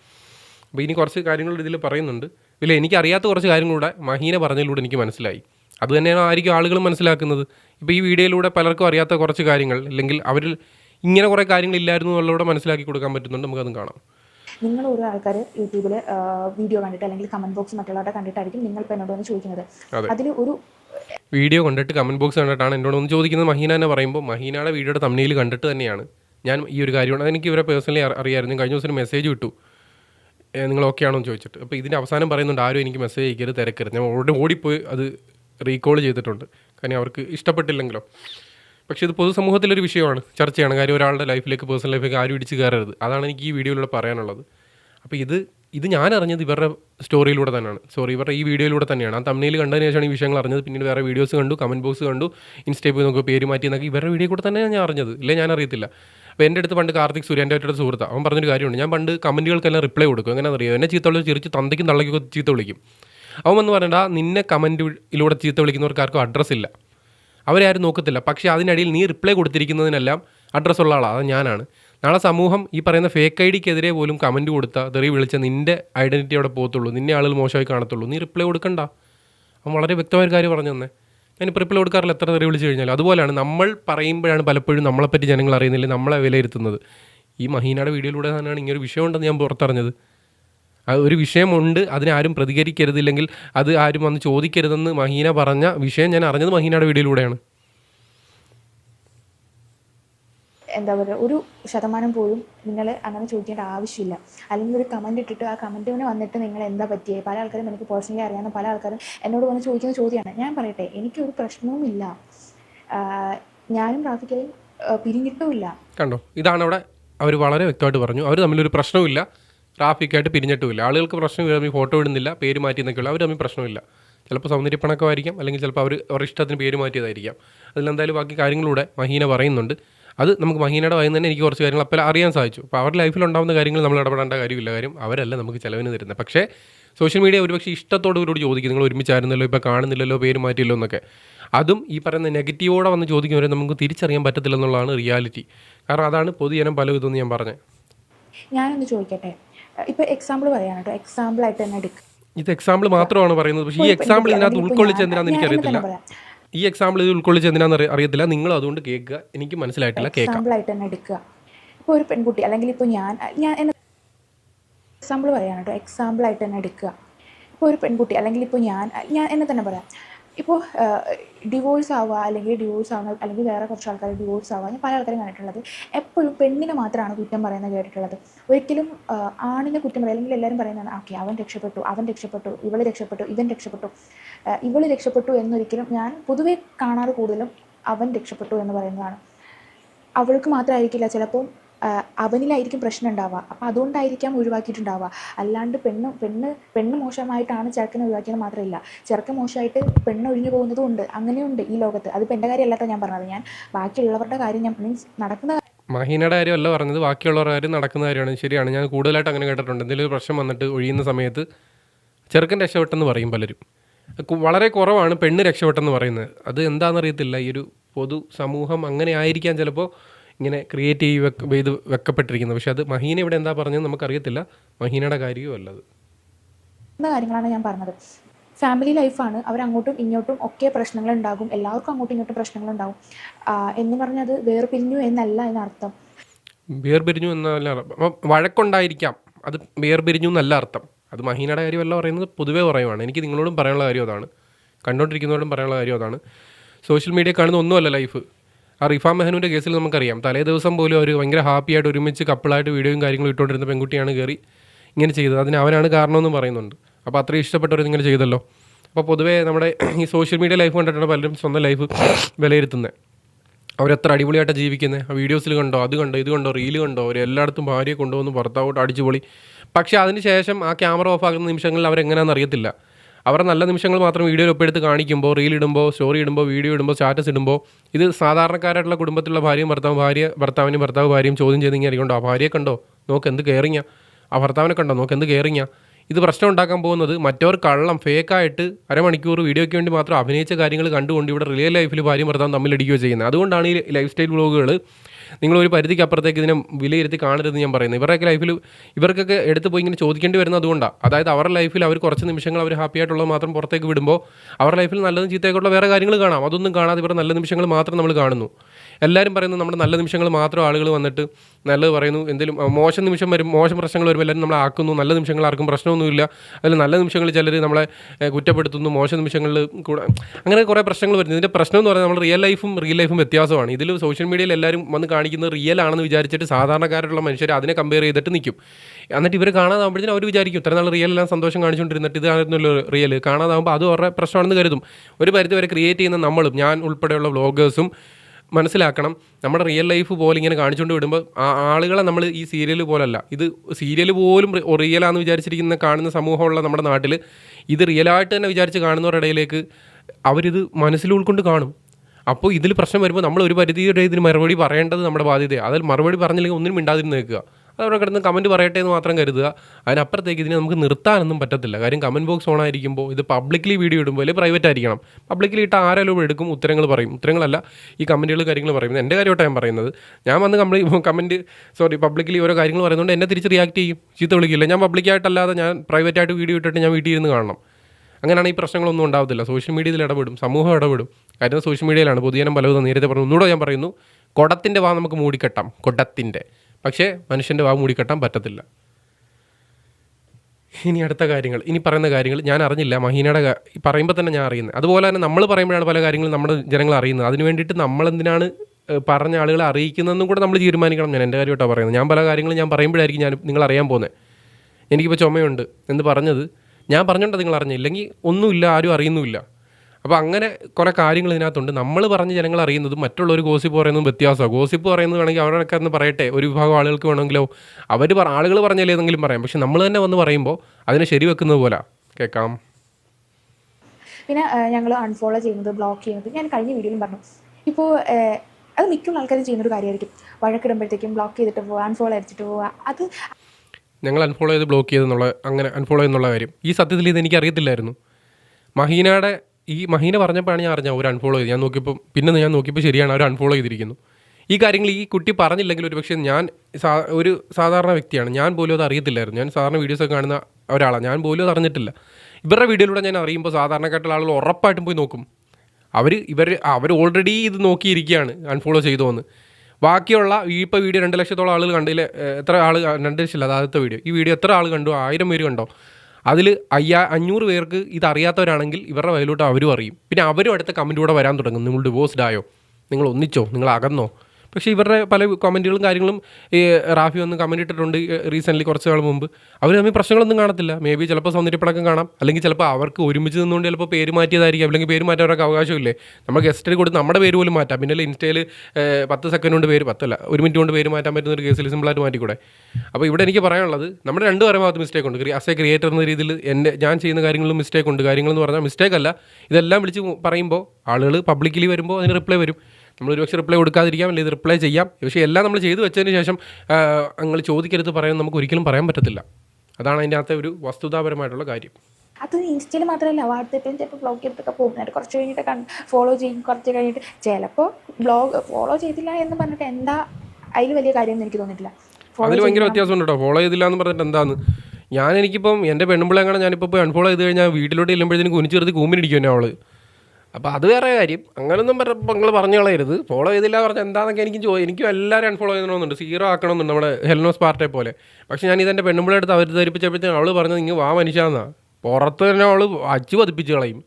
B: അപ്പോൾ ഇനി കുറച്ച് കാര്യങ്ങൾ ഇതിൽ പറയുന്നുണ്ട്. ഇല്ല എനിക്കറിയാത്ത കുറച്ച് കാര്യങ്ങളൂടെ മഹീന പറഞ്ഞതിലൂടെ എനിക്ക് മനസ്സിലായി. അത് തന്നെയാണ് ആയിരിക്കും ആളുകൾ മനസ്സിലാക്കുന്നത്. ഇപ്പോൾ ഈ വീഡിയോയിലൂടെ പലർക്കും അറിയാത്ത കുറച്ച് കാര്യങ്ങൾ അല്ലെങ്കിൽ അവരിൽ ഇങ്ങനെ കുറേ കാര്യങ്ങളില്ലായിരുന്നു എന്നുള്ളവിടെ മനസ്സിലാക്കി കൊടുക്കാൻ പറ്റുന്നുണ്ട്. നമുക്കതും കാണാം.
A: നിങ്ങൾ ഓരോ ആൾക്കാർ യൂട്യൂബിൽ വീഡിയോ കണ്ടിട്ട് അല്ലെങ്കിൽ കമന്റ് ബോക്സ് മറ്റുള്ളവരുടെ കണ്ടിട്ടായിരിക്കും നിങ്ങൾ ഇപ്പോൾ എന്നോട് വന്ന് ചോദിക്കുന്നത്.
B: അതെ.
A: അതിൽ ഒരു
B: വീഡിയോ കണ്ടിട്ട് കമന്റ് ബോക്സ് കണ്ടിട്ടാണ് എന്നോട് ഒന്ന് ചോദിക്കുന്നത്. മഹീന എന്ന് പറയുമ്പോൾ മഹീനയുടെ വീഡിയോയുടെ തമ്മിയിൽ കണ്ടിട്ട് തന്നെയാണ്. ഞാൻ ഈ ഒരു കാര്യമാണ് അതെനിക്ക് ഇവരെ പേഴ്സണലി അറിയാമായിരുന്നു കഴിഞ്ഞ ദിവസം ഒരു മെസ്സേജ് കിട്ടു നിങ്ങൾ ഓക്കെ ആണോ എന്ന് ചോദിച്ചിട്ട്. അപ്പോൾ ഇതിന്റെ അവസാനം പറയുന്നുണ്ട് ആരും എനിക്ക് മെസ്സേജ് അയക്കരുത് തിരക്കരുത്. ഞാൻ ഓൾറെഡി ഓടിപ്പോയി അത് റീകോൾ ചെയ്തിട്ടുണ്ട്. കാരണം അവർക്ക് ഇഷ്ടപ്പെട്ടില്ലെങ്കിലോ. പക്ഷേ ഇത് പൊതുസമൂഹത്തിലൊരു വിഷയമാണ് ചർച്ചയാണ്. കാര്യം ഒരാളുടെ ലൈഫിലേക്ക് പേഴ്സണൽ ലൈഫിലേക്ക് ആരും ഇടിച്ച് കയറരുത്. അതാണ് എനിക്ക് ഈ വീഡിയോയിലൂടെ പറയാനുള്ളത്. അപ്പോൾ ഇത് ഇത് ഞാൻ അറിഞ്ഞത് ഇവരുടെ സ്റ്റോറിയിലൂടെ തന്നെയാണ്. സോറി ഇവരുടെ ഈ വീഡിയോയിലൂടെ തന്നെയാണ്. ആ തമ്മിൽ കണ്ടതിന് ശേഷമാണ് ഈ വിഷയങ്ങൾ അറിഞ്ഞത്. പിന്നീട് വേറെ വീഡിയോസ് കണ്ടു കമന്റ് ബോക്സ് കണ്ടു ഇൻസ്റ്റയിൽ പോയി നോക്കുക പേര് മാറ്റി എന്നൊക്കെ ഇവരുടെ വീഡിയോ കൂടെ തന്നെയാണ് ഞാൻ അറിഞ്ഞത്. ഇല്ലേ ഞാൻ അറിയത്തില്ല അപ്പോൾ എന്റെ അടുത്ത് പണ്ട് കാർത്തിക് സൂര്യ എന്റെ അടുത്ത സുഹൃത്താണ് അവൻ പറഞ്ഞൊരു കാര്യമുണ്ട്. ഞാൻ പണ്ട് കമന്റുകൾക്കെല്ലാം റിപ്ലൈ കൊടുക്കും. എങ്ങനെ അറിയാം? എന്നെ ചീത്ത വിളിച്ച് ചിരിച്ച് തന്തയ്ക്കും തള്ളയ്ക്കും ചീത്ത വിളിക്കും. അവൻ വന്ന് പറയണ്ട നിന്നെ കമന്റിലൂടെ ചീത്ത വിളിക്കുന്നവർക്ക് ആർക്കും അഡ്രസ്സ് ഇല്ല. അവരെ ആരും നോക്കത്തില്ല. പക്ഷേ അതിനിടയിൽ നീ റിപ്ലൈ കൊടുത്തിരിക്കുന്നതിനെല്ലാം അഡ്രസ്സ് ഉള്ള ആളാണ് അത് ഞാനാണ്. നാളെ സമൂഹം ഈ പറയുന്ന ഫേക്ക് ഐ ഡിക്കെതിരെ പോലും കമന്റ് കൊടുത്ത തെറി വിളിച്ച നിന്റെ ഐഡന്റിറ്റി അവിടെ പോകത്തുള്ളൂ. നിന്നെ ആളുകൾ മോശമായി കാണത്തുള്ളൂ. നീ റിപ്ലൈ കൊടുക്കണ്ട. അവൻ വളരെ വ്യക്തമായ കാര്യം പറഞ്ഞു തന്നെ. ഞാനിപ്പോൾ റിപ്ലൈ കൊടുക്കാറില്ല. എത്ര തെറി വിളിച്ച് കഴിഞ്ഞാൽ അതുപോലെയാണ് നമ്മൾ പറയുമ്പോഴാണ് പലപ്പോഴും നമ്മളെപ്പറ്റി ജനങ്ങൾ അറിയുന്നില്ല? നമ്മളെ വിലയിരുത്തുന്നത്. ഈ മഹീനയുടെ വീഡിയോയിലൂടെ തന്നെയാണ് ഇങ്ങനൊരു വിഷയമുണ്ടെന്ന് ഞാൻ പുറത്തറിഞ്ഞത്. ഒരു വിഷയമുണ്ട് അതിനാരും പ്രതികരിക്കരുതില്ലെങ്കിൽ അത് ആരും വന്ന് ചോദിക്കരുതെന്ന് മഹീന പറഞ്ഞ വിഷയം ഞാൻ അറിഞ്ഞത് മഹീനയുടെ വീഡിയോയിലൂടെയാണ്.
A: എന്താ പറയുക ഒരു ശതമാനം പോലും നിങ്ങൾ അങ്ങനെ ചോദിക്കേണ്ട ആവശ്യമില്ല. അല്ലെങ്കിൽ ഒരു കമന്റ് ഇട്ടിട്ട് ആ കമന്റിന് വന്നിട്ട് നിങ്ങൾ എന്താ പറ്റിയത് പല ആൾക്കാരും എനിക്ക് പേഴ്സണലി അറിയാവുന്ന പല ആൾക്കാരും എന്നോട് വന്ന് ചോദിക്കുന്ന ചോദ്യമാണ്. ഞാൻ പറയട്ടെ എനിക്കൊരു പ്രശ്നവുമില്ല ഞാനും റാഫിക്കലും പിരിഞ്ഞിട്ടുമില്ല.
B: കണ്ടോ? ഇതാണ് അവിടെ അവർ വളരെ വ്യക്തമായിട്ട് പറഞ്ഞു. അവർ തമ്മിലൊരു പ്രശ്നവുമില്ല. ട്രാഫിക്കായിട്ട് പിരിഞ്ഞിട്ടുമില്ല. ആളുകൾക്ക് പ്രശ്നം തമ്മിൽ ഫോട്ടോ ഇടുന്നില്ല പേര് മാറ്റി എന്നൊക്കെയുള്ള അവർ തമ്മിൽ പ്രശ്നമില്ല. ചിലപ്പോൾ സൗന്ദര്യപ്പണക്കമായിരിക്കാം അല്ലെങ്കിൽ ചിലപ്പോൾ അവർ അവരുടെ ഇഷ്ടത്തിന് പേര് മാറ്റിയതായിരിക്കാം. അതിലെന്തായാലും ബാക്കി കാര്യങ്ങളൂടെ മഹീന പറയുന്നുണ്ട്. അത് നമുക്ക് മഹീനയുടെ വായിൽ തന്നെ എനിക്ക് കുറച്ച് കാര്യങ്ങൾ അപ്പോൾ അറിയാൻ സാധിച്ചു. അപ്പോൾ അവരുടെ ലൈഫിൽ ഉണ്ടാകുന്ന കാര്യങ്ങൾ നമ്മൾ ഇടപെടേണ്ട കാര്യമില്ല. കാര്യം അവരല്ല നമുക്ക് ചിലവിന് തരുന്നത്. പക്ഷേ സോഷ്യൽ മീഡിയ ഒരുപക്ഷെ ഇഷ്ടത്തോട് ഇവരോട് ചോദിക്കും. നിങ്ങൾ ഒരുമിച്ചായിരുന്നല്ലോ ഇപ്പോൾ കാണുന്നില്ലല്ലോ പേര് മാറ്റിയല്ലോ എന്നൊക്കെ. അതും ഈ പറയുന്ന നെഗറ്റീവോടെ വന്ന് ചോദിക്കുന്നവരെ നമുക്ക് തിരിച്ചറിയാൻ പറ്റത്തില്ല എന്നുള്ളതാണ് റിയാലിറ്റി. കാരണം അതാണ് പൊതുജനം പല ഇതെന്ന് ഞാൻ പറഞ്ഞത്.
A: ഞാനൊന്ന് ചോദിക്കട്ടെ? ഇപ്പോൾ എക്സാമ്പിൾ പറയാൻ എക്സാമ്പിൾ ആയിട്ട് തന്നെ എടുക്കുക
B: ഇത് എക്സാമ്പിൾ മാത്രമാണ് പറയുന്നത്. പക്ഷേ ഈ എക്സാമ്പിൾ ഇതിനകത്ത് ഉൾക്കൊള്ളിച്ച് എന്തിനാന്ന് എനിക്ക് അറിയത്തില്ല ഈ എക്സാമ്പിൾ ഇത് ഉൾക്കൊള്ളിച്ച് എന്തിനാന്ന് അറി- അറിയത്തില്ല. നിങ്ങൾ അതുകൊണ്ട് കേൾക്കുക. എനിക്ക് മനസ്സിലായിട്ടില്ല എക്സാമ്പിൾ
A: ആയിട്ട് തന്നെ എടുക്കുക. ഇപ്പോൾ ഒരു പെൺകുട്ടി അല്ലെങ്കിൽ ഇപ്പോൾ ഞാൻ ഞാൻ എന്നെ എക്സാമ്പിൾ പറയാനോ എക്സാമ്പിൾ ആയിട്ട് തന്നെ എടുക്കുക. ഇപ്പോൾ ഒരു പെൺകുട്ടി അല്ലെങ്കിൽ ഇപ്പോൾ ഞാൻ ഞാൻ എന്നെ തന്നെ പറയാം. ഇപ്പോൾ ഡിവോഴ്സ് ആവുക അല്ലെങ്കിൽ ഡിവോഴ്സ് ആവുന്ന അല്ലെങ്കിൽ വേറെ കുറച്ച് ആൾക്കാർ ഡിവോഴ്സ് ആവുക ഞാൻ പല ആൾക്കാരും കണ്ടിട്ടുള്ളത്. എപ്പോഴും പെണ്ണിനെ മാത്രമാണ് കുറ്റം പറയുന്നത് കേട്ടിട്ടുള്ളത്. ഒരിക്കലും ആണിനെ കുറ്റം പറയുക അല്ലെങ്കിൽ എല്ലാവരും പറയുന്നതാണ് ഓക്കെ അവൻ രക്ഷപ്പെട്ടു അവൻ രക്ഷപ്പെട്ടു ഇവൾ രക്ഷപ്പെട്ടു ഇവൻ രക്ഷപ്പെട്ടു ഇവൾ രക്ഷപ്പെട്ടു എന്നൊരിക്കലും ഞാൻ പൊതുവേ കാണാറ് കൂടുതലും അവൻ രക്ഷപ്പെട്ടു എന്ന് പറയുന്നതാണ്. അവൾക്ക് മാത്രമായിരിക്കില്ല ചിലപ്പോൾ അവനിലായിരിക്കും പ്രശ്നം ഉണ്ടാവുക. അപ്പം അതുകൊണ്ടായിരിക്കാം ഒഴിവാക്കിയിട്ടുണ്ടാവുക. അല്ലാണ്ട് പെണ്ണ് പെണ്ണ് പെണ്ണ് മോശമായിട്ടാണ് ചെറുക്കനെ ഒഴിവാക്കിയത് മാത്രമല്ല ചെറുക്കൻ മോശമായിട്ട് പെണ്ണ് ഒഴിഞ്ഞു പോകുന്നതും ഉണ്ട്. അങ്ങനെയുണ്ട് ഈ ലോകത്ത്. അതിപ്പോൾ എന്റെ കാര്യമല്ലാത്ത ഞാൻ പറഞ്ഞത്. ഞാൻ ബാക്കിയുള്ളവരുടെ കാര്യം ഞാൻ മീൻസ് നടക്കുന്ന
B: മഹീനയുടെ കാര്യമല്ല പറഞ്ഞത്. ബാക്കിയുള്ളവരുടെ കാര്യം നടക്കുന്ന കാര്യമാണ്. ശരിയാണ്. ഞാൻ കൂടുതലായിട്ട് അങ്ങനെ കേട്ടിട്ടുണ്ട്. എന്തെങ്കിലും ഒരു പ്രശ്നം വന്നിട്ട് ഒഴിയുന്ന സമയത്ത് ചെറുക്കൻ രക്ഷപ്പെട്ടെന്ന് പറയും പലരും. വളരെ കുറവാണ് പെണ്ണ് രക്ഷപ്പെട്ടെന്ന് പറയുന്നത്. അത് എന്താണെന്നറിയത്തില്ല. ഈ ഒരു പൊതു സമൂഹം അങ്ങനെ ആയിരിക്കാൻ ചിലപ്പോൾ ഇങ്ങനെ ക്രിയേറ്റ് ചെയ്ത് വെക്ക ചെയ്ത് വെക്കപ്പെട്ടിരിക്കുന്നത് പക്ഷെ അത് മഹീന ഇവിടെ എന്താ പറഞ്ഞത് നമുക്കറിയത്തില്ല. മഹീനയുടെ കാര്യവും അല്ലത്
A: കാര്യങ്ങളാണ് ഞാൻ പറഞ്ഞത്. ഫാമിലി ലൈഫാണ് അങ്ങോട്ടും ഇങ്ങോട്ടും ഒക്കെ പ്രശ്നങ്ങൾ ഉണ്ടാകും എല്ലാവർക്കും അങ്ങോട്ടും ഇങ്ങോട്ടും പ്രശ്നങ്ങൾ ഉണ്ടാകും എന്ന് പറഞ്ഞത് വേർപിരിഞ്ഞു എന്നല്ല അതിനർത്ഥം
B: വേർപിരിഞ്ഞു എന്നല്ല. വഴക്കുണ്ടായിരിക്കാം. അത് വേർപിരിഞ്ഞു എന്നല്ല അർത്ഥം. അത് മഹീനയുടെ കാര്യമല്ല പറയുന്നത്. പൊതുവേ പറയുവാണ്. എനിക്ക് നിങ്ങളോടും പറയാനുള്ള കാര്യം അതാണ്. കണ്ടുകൊണ്ടിരിക്കുന്നവരോടും പറയാനുള്ള കാര്യം അതാണ്. സോഷ്യൽ മീഡിയ കാണുന്ന ഒന്നുമല്ല ലൈഫ് ആ റിഫ മെഹനുവിന്റെ കേസിൽ നമുക്കറിയാം. തലേ ദിവസം പോലും അവർ ഭയങ്കര ഹാപ്പി ആയിട്ട് ഒരുമിച്ച് കപ്പിളായിട്ട് വീഡിയോയും കാര്യങ്ങളും ഇട്ടുകൊണ്ടിരുന്ന പെൺകുട്ടിയാണ് കയറി ഇങ്ങനെ ചെയ്തത്. അതിന് അവനാണ് കാരണമെന്ന് പറയുന്നുണ്ട്. അപ്പോൾ അത്രയും ഇഷ്ടപ്പെട്ടവർ ഇങ്ങനെ ചെയ്തല്ലോ. അപ്പോൾ പൊതുവേ നമ്മുടെ ഈ സോഷ്യൽ മീഡിയ ലൈഫ് കണ്ടിട്ടാണ് പലരും സ്വന്തം ലൈഫ് വിലയിരുത്തുന്നത് അവരെത്ര അടിപൊളിയായിട്ട് ജീവിക്കുന്നത് ആ വീഡിയോസിൽ കണ്ടോ അത് കണ്ടോ ഇത് കണ്ടോ റീൽ കണ്ടോ അവർ എല്ലായിടത്തും ഭാര്യയെ കൊണ്ടുവന്ന് ഭർത്താവോട്ട് അടിച്ചുപൊളി. പക്ഷേ അതിന് ശേഷം ആ ക്യാമറ ഓഫ് ആകുന്ന നിമിഷങ്ങളിൽ അവരെങ്ങനെയാണെന്ന് അറിയത്തില്ല. അവരുടെ നല്ല നിമിഷങ്ങൾ മാത്രം വീഡിയോയിൽ ഒപ്പെടുത്ത് കാണിക്കുമ്പോൾ റീൽ ഇടുമ്പോൾ സ്റ്റോറി ഇടുമ്പോൾ വീഡിയോ ഇടുമ്പോൾ സ്റ്റാറ്റസ് ഇടുമ്പോൾ ഇത് സാധാരണക്കാരായിട്ടുള്ള കുടുംബത്തിലുള്ള ഭാര്യയും ഭർത്താവും ഭാര്യ ഭർത്താവിനും ഭർത്താവ് ഭാര്യയും ചോദ്യം ചെയ്തെങ്കിൽ അറിയണ്ടോ ആ ഭാര്യയെ കണ്ടോ? നോക്ക് എന്ത് കയറിങ്ങ ആ. ഭർത്താവിനെ കണ്ടോ? നോക്ക് എന്ത് കയറിങ്ങ ഇത് പ്രശ്നം ഉണ്ടാക്കാൻ പോകുന്നത് മറ്റവർ കള്ളം ഫേക്കായിട്ട് അരമണിക്കൂർ വീഡിയോയ്ക്ക് വേണ്ടി മാത്രം അഭിനയിച്ച കാര്യങ്ങൾ കണ്ടുകൊണ്ട് ഇവിടെ റിയൽ ലൈഫിൽ ഭാര്യയും ഭർത്താവും തമ്മിൽ അടിക്കുകയോ ചെയ്യുന്നത്. അതുകൊണ്ടാണ് ഈ ലൈഫ് സ്റ്റൈൽ വ്ളോഗുകൾ നിങ്ങൾ ഒരു പരിധിക്ക് അപ്പുറത്തേക്ക് ഇതിനെ വിലയിരുത്തി കാണരുതെന്ന് ഞാൻ പറയുന്നത്. ഇവരുടെയൊക്കെ ലൈഫിൽ ഇവർക്കൊക്കെ എടുത്ത് പോയി ഇങ്ങനെ ചോദിക്കേണ്ടി വരുന്നത് അതുകൊണ്ടാണ്. അതായത് അവരുടെ ലൈഫിൽ അവർ കുറച്ച് നിമിഷങ്ങൾ അവർ ഹാപ്പി ആയിട്ടുള്ളത് മാത്രം പുറത്തേക്ക് വിടുമ്പോൾ അവരുടെ ലൈഫിൽ നല്ലതും ചീത്തയൊക്കെയുള്ള വേറെ കാര്യങ്ങൾ കാണാം. അതൊന്നും കാണാതെ ഇവരുടെ നല്ല നിമിഷങ്ങൾ മാത്രം നമ്മൾ കാണുന്നു. എല്ലാവരും പറയുന്നത് നമ്മുടെ നല്ല നിമിഷങ്ങൾ മാത്രം ആളുകൾ വന്നിട്ട് നല്ലത് പറയുന്നു. എന്തെങ്കിലും മോശം നിമിഷം വരും മോശം പ്രശ്നങ്ങൾ വരുമ്പോൾ എല്ലാവരും നമ്മളെ ആക്കുന്നു. നല്ല നിമിഷങ്ങൾ ആർക്കും പ്രശ്നമൊന്നുമില്ല. അതിൽ നല്ല നിമിഷങ്ങൾ ചിലർ നമ്മളെ കുറ്റപ്പെടുത്തുന്നു. മോശം നിമിഷങ്ങളിൽ കൂടെ അങ്ങനെ കുറേ പ്രശ്നങ്ങൾ വരുന്നു. ഇതിന്റെ പ്രശ്നം എന്ന് പറയുന്നത് നമ്മൾ റിയൽ ലൈഫും റിയൽ ലൈഫും വ്യത്യാസമാണ്. ഇതിൽ സോഷ്യൽ മീഡിയയിൽ എല്ലാവരും വന്ന് കാണിക്കുന്നത് റിയൽ ആണെന്ന് വിചാരിച്ചിട്ട് സാധാരണക്കാരുള്ള മനുഷ്യർ അതിനെ കമ്പയർ ചെയ്തിട്ട് നിൽക്കും. എന്നിട്ട് ഇവർ കാണാതാകുമ്പോഴത്തേനും അവർ വിചാരിക്കും ഇത്ര നാൾ റിയൽ എല്ലാം സന്തോഷം കാണിച്ചുകൊണ്ടിരുന്നിട്ട് ഇതായിരുന്നല്ലോ റിയൽ കാണാതാകുമ്പോൾ അത് അവരുടെ പ്രശ്നമാണെന്ന് കരുതും. ഒരു പരിധി വരെ ക്രിയേറ്റ് ചെയ്യുന്ന നമ്മളും ഞാൻ ഉൾപ്പെടെയുള്ള വ്ളോഗേഴ്സും മനസ്സിലാക്കണം. നമ്മുടെ റിയൽ ലൈഫ് പോലെ ഇങ്ങനെ കാണിച്ചുകൊണ്ട് വിടുമ്പോൾ ആ ആളുകളെ നമ്മൾ ഈ സീരിയൽ പോലല്ല. ഇത് സീരിയൽ പോലും റിയലാന്ന് വിചാരിച്ചിരിക്കുന്ന കാണുന്ന സമൂഹമുള്ള നമ്മുടെ നാട്ടിൽ ഇത് റിയലായിട്ട് തന്നെ വിചാരിച്ച് കാണുന്നവരുടെ ഇടയിലേക്ക് അവരിത് മനസ്സിൽ ഉൾക്കൊണ്ട് കാണും. അപ്പോൾ ഇതിൽ പ്രശ്നം വരുമ്പോൾ നമ്മൾ ഒരു പരിധിയുടെ ഇതിന് മറുപടി പറയേണ്ടത് നമ്മുടെ ബാധ്യതയാണ് അതിൽ മറുപടി പറഞ്ഞില്ലെങ്കിൽ ഒന്നിനും മിണ്ടാതിരുന്ന് നിൽക്കുക. അവിടെ കിടന്ന് കമന്റ് പറയട്ടെ എന്ന് മാത്രം കരുതുക. അതിനപ്പുറത്തേക്ക് ഇതിനെ നമുക്ക് നിർത്താനൊന്നും പറ്റത്തില്ല. കാര്യം കമന്റ് ബോക്സ് ഓൺ ആയിരിക്കുമ്പോൾ ഇത് പബ്ലിക്കലി വീഡിയോ ഇടുമ്പോൾ അല്ലെങ്കിൽ പ്രൈവറ്റ് ആയിരിക്കണം. പബ്ലിക്കലി ഇട്ട് ആരെങ്കിലും എടുക്കും ഉത്തരങ്ങൾ പറയും. ഉത്തരങ്ങളല്ല ഈ കമന്റുകൾ കാര്യങ്ങൾ പറയും എന്റെ കാര്യമായിട്ടാണ് ഞാൻ പറയുന്നത്. ഞാൻ വന്ന് കമ്പ്ലി കമന്റ് സോറി പബ്ലിക്കലി ഓരോ കാര്യങ്ങൾ പറയുന്നതുകൊണ്ട് എന്നെ തിരിച്ച് റിയാക്ട് ചെയ്യും. ചീത്ത വിളിക്കില്ല. ഞാൻ പബ്ലിക്കായിട്ടല്ലാതെ ഞാൻ പ്രൈവറ്റായിട്ട് വീഡിയോ ഇട്ടിട്ട് ഞാൻ വീട്ടിൽ ഇരുന്ന് കാണണം. അങ്ങനെയാണ് ഈ പ്രശ്നങ്ങളൊന്നും ഉണ്ടാവത്തില്ല. സോഷ്യൽ മീഡിയയിൽ ഇടപെടും. സമൂഹം ഇടപെടും. കാര്യം സോഷ്യൽ മീഡിയയിലാണ് പൊതുജനം പലതും നേരത്തെ പറഞ്ഞു. ഒന്നുകൂടെ ഞാൻ പറയുന്നു. കൊടത്തിന്റെ വാ നമുക്ക് മൂടിക്കെട്ടാം. കൊടത്തിന്റെ പക്ഷേ മനുഷ്യന്റെ വാ മൂടിക്കെട്ടാൻ പറ്റത്തില്ല. ഇനി അടുത്ത കാര്യങ്ങൾ. ഇനി പറയുന്ന കാര്യങ്ങൾ ഞാൻ അറിഞ്ഞില്ല. മഹീനയുടെ പറയുമ്പോൾ തന്നെ ഞാൻ അറിയുന്നത്. അതുപോലെ തന്നെ നമ്മൾ പറയുമ്പോഴാണ് പല കാര്യങ്ങളും നമ്മുടെ ജനങ്ങൾ അറിയുന്നത്. അതിന് വേണ്ടിയിട്ട് നമ്മളെന്തിനാണ് പറഞ്ഞ ആളുകളെ അറിയിക്കുന്നതെന്നും കൂടെ നമ്മൾ തീരുമാനിക്കണം. ഞാൻ എന്റെ കാര്യമായിട്ടാണ് പറയുന്നത്. ഞാൻ പല കാര്യങ്ങളും ഞാൻ പറയുമ്പോഴായിരിക്കും ഞാൻ നിങ്ങൾ അറിയാൻ പോകുന്നത് എനിക്കിപ്പോൾ ചുമയുണ്ട് എന്ന് പറഞ്ഞത് ഞാൻ പറഞ്ഞോണ്ട് നിങ്ങൾ അറിഞ്ഞില്ലെങ്കിൽ ഒന്നുമില്ല ആരും അറിയുന്നുമില്ല. അപ്പോൾ അങ്ങനെ കുറേ കാര്യങ്ങൾ ഇതിനകത്തുണ്ട്. നമ്മൾ പറഞ്ഞ് ജനങ്ങൾ അറിയുന്നതും മറ്റുള്ളവർ ഗോസിപ്പ് പറയുന്നതും വ്യത്യാസമാണ് ഗോസിപ്പ് പറയുന്നത് വേണമെങ്കിൽ അവരൊക്കെ ഒന്ന് പറയട്ടെ. ഒരു വിഭാഗം ആളുകൾക്ക് വേണമെങ്കിലോ അവർ പറ ആളുകൾ പറഞ്ഞാലേ ഏതെങ്കിലും പറയാം. പക്ഷെ നമ്മൾ തന്നെ വന്ന് പറയുമ്പോൾ അതിനെ ശരിവെക്കുന്നത് പോലെ. കേൾക്കാം.
A: പിന്നെ ഞങ്ങൾ അൺഫോളോ ചെയ്യുന്നത് ബ്ലോക്ക് ചെയ്യുന്നത്. ഞാൻ കഴിഞ്ഞ വീഡിയോയിലും പറഞ്ഞു. ഇപ്പോൾ അത് മിക്കുള്ള ആൾക്കാരും ചെയ്യുന്നൊരു കാര്യമായിരിക്കും. വഴക്കിടുമ്പോഴത്തേക്കും ബ്ലോക്ക് ചെയ്തിട്ട് പോവുക അൺഫോളോ അടിച്ചിട്ട് പോവുക. അത്
B: ഞങ്ങൾ അൺഫോളോ ചെയ്ത് ബ്ലോക്ക് ചെയ്തെന്നുള്ള അങ്ങനെ അൺഫോളോ എന്നുള്ള കാര്യം. ഈ സത്യത്തിൽ ഇത് എനിക്ക് അറിയത്തില്ലായിരുന്നു മഹീനയുടെ ഈ മഹീന പറഞ്ഞപ്പോഴാണ് ഞാൻ അറിഞ്ഞത് അവർ അൺഫോളോ ചെയ്ത്. ഞാൻ നോക്കിയപ്പോൾ പിന്നെ ഞാൻ നോക്കിയപ്പോൾ ശരിയാണ് അവർ അൺഫോളോ ചെയ്തിരിക്കുന്നു. ഈ കാര്യങ്ങൾ ഈ കുട്ടി പറഞ്ഞില്ലെങ്കിൽ ഒരു പക്ഷേ ഞാൻ സാ ഒരു സാധാരണ വ്യക്തിയാണ്. ഞാൻ പോലും അത് അറിയത്തില്ലായിരുന്നു. ഞാൻ സാധാരണ വീഡിയോസൊക്കെ കാണുന്ന ഒരാളാണ്. ഞാൻ പോലും അത് അറിഞ്ഞിട്ടില്ല. ഇവരുടെ വീഡിയോയിലൂടെ ഞാൻ അറിയുമ്പോൾ സാധാരണക്കാട്ടുള്ള ആളുകൾ ഉറപ്പായിട്ടും പോയി നോക്കും. അവർ ഇവർ അവർ ഓൾറെഡി ഇത് നോക്കിയിരിക്കുകയാണ് അൺഫോളോ ചെയ്തു എന്ന് ബാക്കിയുള്ള ഈ ഇപ്പോൾ വീഡിയോ രണ്ട് ലക്ഷത്തോളം ആളുകൾ കണ്ടില്ല എത്ര ആൾ രണ്ട് ലക്ഷമില്ല അതാദ്യത്തെ വീഡിയോ ഈ വീഡിയോ എത്ര ആൾ കണ്ടു? ആയിരം പേര് കണ്ടോ? അതിൽ അയ്യാ അഞ്ഞൂറ് പേർക്ക് ഇത് ഇവരുടെ വയലോട്ട് അവരും അറിയും. പിന്നെ അവരും അടുത്ത കമന്റ് കൂടെ വരാൻ തുടങ്ങും. നിങ്ങൾ ഡിവോഴ്സ്ഡ് ആയോ? നിങ്ങൾ ഒന്നിച്ചോ? നിങ്ങൾ അകന്നോ? പക്ഷേ ഇവരുടെ പല കമന്റുകളും കാര്യങ്ങളും ഈ റാഫി വന്ന് കമന്റ് ഇട്ടിട്ടുണ്ട് റീസെന്റ്ലി കുറച്ച് നാൾ മുമ്പ്. അവർ തമ്മിൽ പ്രശ്നങ്ങളൊന്നും കാണത്തില്ല. മേ ബി ചിലപ്പോൾ സൗന്ദര്യപ്പണക്കം കാണാം. അല്ലെങ്കിൽ ചിലപ്പോൾ അവർക്ക് ഒരുമിച്ച് നിന്നുകൊണ്ട് ചിലപ്പോൾ പേര് മാറ്റിയതായിരിക്കും. അല്ലെങ്കിൽ പേര് മാറ്റാൻ അവർക്ക് അവകാശമില്ലേ? നമ്മൾ ഗസ്റ്റിൽ കൊടുത്ത് നമ്മുടെ പേര് പോലും മാറ്റാം. പിന്നെ ഇൻസ്റ്റയിൽ പത്ത് സെക്കൻഡ് കൊണ്ട് പേര് പത്തല്ല ഒരു മിനിറ്റ് കൊണ്ട് പേര് മാറ്റാൻ പറ്റുന്ന ഒരു കേസിൽ സിമ്പിളായിട്ട് മാറ്റിക്കൂടെ? അപ്പോൾ ഇവിടെ എനിക്ക് പറയാനുള്ളത് നമ്മുടെ രണ്ട് പരമാവധി മിസ്റ്റേക്ക് ഉണ്ട്. ആസ് എ ക്രിയേറ്റർ എന്ന രീതിയിൽ എന്റെ ഞാൻ ചെയ്യുന്ന കാര്യങ്ങളിലും മിസ്റ്റേക്ക് ഉണ്ട്. കാര്യങ്ങളെന്ന് പറഞ്ഞാൽ മിസ്റ്റേക്ക് അല്ല. ഇതെല്ലാം വിളിച്ച് പറയുമ്പോൾ ആളുകൾ പബ്ലിക്കലി വരുമ്പോൾ അതിന് റിപ്ലൈ വരും. നമ്മൾ ഒരുപക്ഷെ റിപ്ലൈ കൊടുക്കാതിരിക്കാം അല്ലെങ്കിൽ ഇത് റിപ്ലൈ ചെയ്യാം പക്ഷേ എല്ലാം നമ്മൾ ചെയ്തു വെച്ചതിന് ശേഷം നിങ്ങൾ ചോദിക്കരുത് പറയാൻ നമുക്ക് ഒരിക്കലും പറയാൻ പറ്റത്തില്ല. അതാണ് അതിന്റെ അകത്തെ ഒരു വസ്തുതാപരമായിട്ടുള്ള കാര്യം.
A: അത് ഇൻസ്റ്റയിൽ മാത്രമല്ല വാട്സപ്പിലും ചിലപ്പോൾ ബ്ലോഗ് ചെയ്തിട്ടൊക്കെ പോകുന്നുണ്ട് കുറച്ച് കഴിഞ്ഞിട്ട് കൺ ഫോളോ ചെയ്യും കുറച്ച് കഴിഞ്ഞിട്ട് ചിലപ്പോൾ ബ്ലോഗ് ഫോളോ ചെയ്തില്ല എന്ന് പറഞ്ഞിട്ട് എന്താ അതിൽ വലിയ കാര്യമൊന്നും എനിക്ക് തോന്നിയിട്ടില്ല.
B: അതിൽ ഭയങ്കര വ്യത്യാസമുണ്ട് കേട്ടോ ഫോളോ ചെയ്തില്ല എന്ന് പറഞ്ഞിട്ട് എന്താണ് ഞാൻ എനിക്കിപ്പം എന്റെ പെൺപിള്ളേങ്ങനെ ഞാനിപ്പോൾ പോയി അൺഫോളോ ചെയ്ത് കഴിഞ്ഞാൽ വീട്ടിലോട്ട് ചെല്ലുമ്പോഴത്തേനും കുനിച്ചെടുത്ത് കൂമ്പിനിടിക്കും എന്നെ അവൾ. അപ്പോൾ അത് വേറെ കാര്യം. അങ്ങനൊന്നും നിങ്ങൾ പറഞ്ഞു കളയരുത്. ഫോളോ ചെയ്തില്ല പറഞ്ഞാൽ എന്താണെന്നൊക്കെ എനിക്ക് ചോ എനിക്കും എല്ലാവരും അൺഫോളോ ചെയ്യണമെന്നുണ്ട് സീറോ ആക്കണമെന്നുണ്ട് നമ്മുടെ ഹെൽനോസ് പാർട്ടെ പോലെ. പക്ഷേ ഞാൻ ഇതെന്റെ പെണ്ണുമ്പിളെ എടുത്ത് അവർ ധരിപ്പിച്ചപ്പോഴത്തേക്കും അവൾ പറഞ്ഞത് നിങ്ങൾ വാ മനുഷ്യന്നാണ് പുറത്ത് തന്നെ അവൾ അച്ചു പതിപ്പിച്ച് കളയും.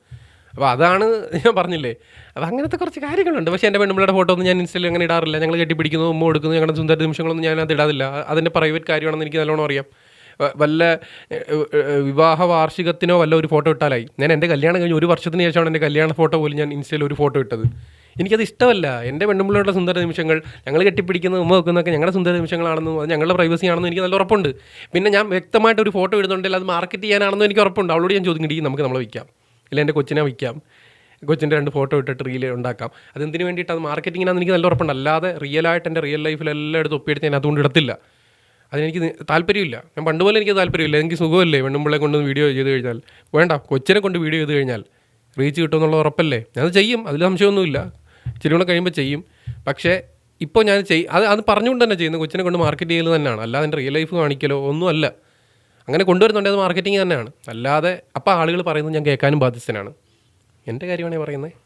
B: അപ്പോൾ അതാണ് ഞാൻ പറഞ്ഞില്ലേ. അപ്പോൾ അങ്ങനത്തെ കുറച്ച് കാര്യങ്ങളുണ്ട്. പക്ഷേ എന്റെ പെണ്ണുമ്പിളുടെ ഫോട്ടോ ഒന്നും ഞാൻ ഇൻസ്റ്റയിൽ അങ്ങനെ ഇടാറില്ല. ഞങ്ങൾ കെട്ടിപ്പിടിക്കുന്നു ഉമ്മ കൊടുക്കുന്നു ഞങ്ങളുടെ സുന്ദര നിമിഷങ്ങളൊന്നും ഞാൻ അത് ഇടാതില്ല. അതിന്റെ പ്രൈവറ്റ് കാര്യമാണെന്ന് എനിക്ക് നല്ലോണം അറിയാം. വല്ല വിവാഹ വാർഷികത്തിനോ വല്ല ഒരു ഫോട്ടോ ഇട്ടാലായി. ഞാൻ എന്റെ കല്യാണം കഴിഞ്ഞ് ഒരു വർഷത്തിന് ശേഷമാണ് എന്റെ കല്യാണ ഫോട്ടോ പോലും ഞാൻ ഇൻസ്റ്റയിൽ ഒരു ഫോട്ടോ ഇട്ടത്. എനിക്കത് ഇഷ്ടമല്ല. എന്റെ പെണ്ണുമ്പിളുടെ സുന്ദര നിമിഷങ്ങൾ ഞങ്ങൾ കെട്ടിപ്പിടിക്കുന്ന ഉമ്മ വെക്കുന്നതൊക്കെ ഞങ്ങളുടെ സുന്ദര നിമിഷങ്ങളാണെന്നും അത് ഞങ്ങളുടെ പ്രൈവസി ആണെന്നും എനിക്ക് നല്ല ഉറപ്പുണ്ട്. പിന്നെ ഞാൻ വ്യക്തമായിട്ട് ഒരു ഫോട്ടോ ഇടുന്നുണ്ടെങ്കിൽ അത് മാർക്കറ്റ് ചെയ്യാനാണെന്നും എനിക്ക് ഉറപ്പുണ്ട്. അവളോട് ഞാൻ ചോദിക്കും നമുക്ക് നമ്മളെ വിൽക്കാം. ഇല്ല എന്റെ കൊച്ചിനെ വിൽക്കാം. കൊച്ചിന്റെ രണ്ട് ഫോട്ടോ ഇട്ടിട്ട് റീൽ ഉണ്ടാക്കാം. അതെന്തിനു വേണ്ടിയിട്ട് അത് മാർക്കറ്റിങ്ങിനാണെന്ന് എനിക്ക് നല്ല ഉറപ്പുണ്ട്. അല്ലാതെ റിയൽ ആയിട്ട് എന്റെ റിയൽ ലൈഫിൽ എല്ലായിടത്തും ഒപ്പിയെടുത്ത് ഞാൻ അതുകൊണ്ട് ഇടത്തില്ല. അതിനെനിക്ക് താല്പര്യമില്ല. ഞാൻ പണ്ട് പോലെ എനിക്ക് താല്പര്യമില്ല. എനിക്ക് സുഖമല്ലേ? പെണ്ണുമ്പിളെ കൊണ്ട് വീഡിയോ ചെയ്ത് കഴിഞ്ഞാൽ. വേണ്ട കൊച്ചിനെ കൊണ്ട് വീഡിയോ ചെയ്ത് കഴിഞ്ഞാൽ റീച്ച് കിട്ടുമെന്നുള്ള ഉറപ്പല്ലേ? ഞാനത് ചെയ്യും. അതിൽ സംശയമൊന്നുമില്ല. ഇച്ചിരി കൂടെ കഴിയുമ്പോൾ ചെയ്യും. പക്ഷേ ഇപ്പോൾ ഞാൻ ചെയ് അത് അത് പറഞ്ഞുകൊണ്ട് തന്നെ ചെയ്യുന്നത് കൊച്ചിനെ കൊണ്ട് മാർക്കറ്റ് ചെയ്യുന്നത് തന്നെയാണ്. അല്ലാതെ എന്റെ റിയൽ ലൈഫ് കാണിക്കലോ ഒന്നുമല്ല. അങ്ങനെ കൊണ്ടുവരുന്നുണ്ട് അത് മാർക്കറ്റിംഗ് തന്നെയാണ്. അല്ലാതെ അപ്പോൾ ആളുകൾ പറയുന്നത് ഞാൻ കേൾക്കാനും ബാധ്യസ്ഥനാണ്. എന്റെ കാര്യമാണ് പറയുന്നത്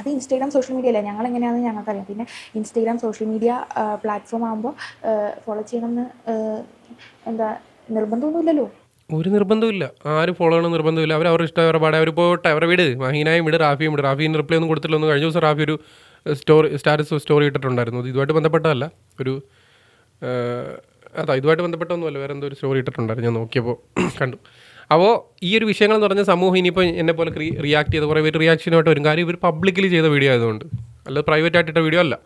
A: അത് ഇൻസ്റ്റാഗ്രാം സോഷ്യൽ മീഡിയ അല്ലേ? ഞങ്ങൾ എങ്ങനെയാണെന്ന് ഞങ്ങൾക്കറിയാം. പിന്നെ ഇൻസ്റ്റാഗ്രാം സോഷ്യൽ മീഡിയ പ്ലാറ്റ്ഫോം ആകുമ്പോൾ ഫോളോ ചെയ്യണമെന്ന് എന്താ നിർബന്ധമൊന്നുമില്ലല്ലോ?
B: ഒരു നിർബന്ധമില്ല ആരും ഫോളോ ചെയ്യണം നിർബന്ധമില്ല അവർ അവരുടെ ഇഷ്ടം അവരുടെ പാടെ. അവർ പോട്ടെ അവരുടെ വീട് മഹീനായും വിട് റാഫിയും വിട്. റാഫിന് റിപ്ലൈ ഒന്നും കൊടുത്തില്ല ഒന്ന് കഴിഞ്ഞ ദിവസം റാഫി ഒരു സ്റ്റോറി സ്റ്റാറ്റസ് സ്റ്റോറി ഇട്ടിട്ടുണ്ടായിരുന്നു. ഇതുമായിട്ട് ബന്ധപ്പെട്ടതല്ല. ഒരു അതാ ഇതുമായിട്ട് ബന്ധപ്പെട്ടൊന്നുമല്ല. വേറെ എന്തോ ഒരു സ്റ്റോറി ഇട്ടിട്ടുണ്ടായിരുന്നു. ഞാൻ നോക്കിയപ്പോൾ കണ്ടു. അപ്പോൾ ഈ ഒരു വിഷയങ്ങൾ എന്ന് പറഞ്ഞാൽ സമൂഹം ഇനിയിപ്പോൾ എന്നെ പോലെ റിയാക്ട് ചെയ്ത കുറേ റിയാക്ഷനുമായിട്ട് വരും. കാര്യം ഇവർ പബ്ലിക്കലി ചെയ്ത വീഡിയോ ആയതുകൊണ്ട്. അല്ലാതെ പ്രൈവറ്റ് ആയിട്ടിട്ട വീഡിയോ അല്ല.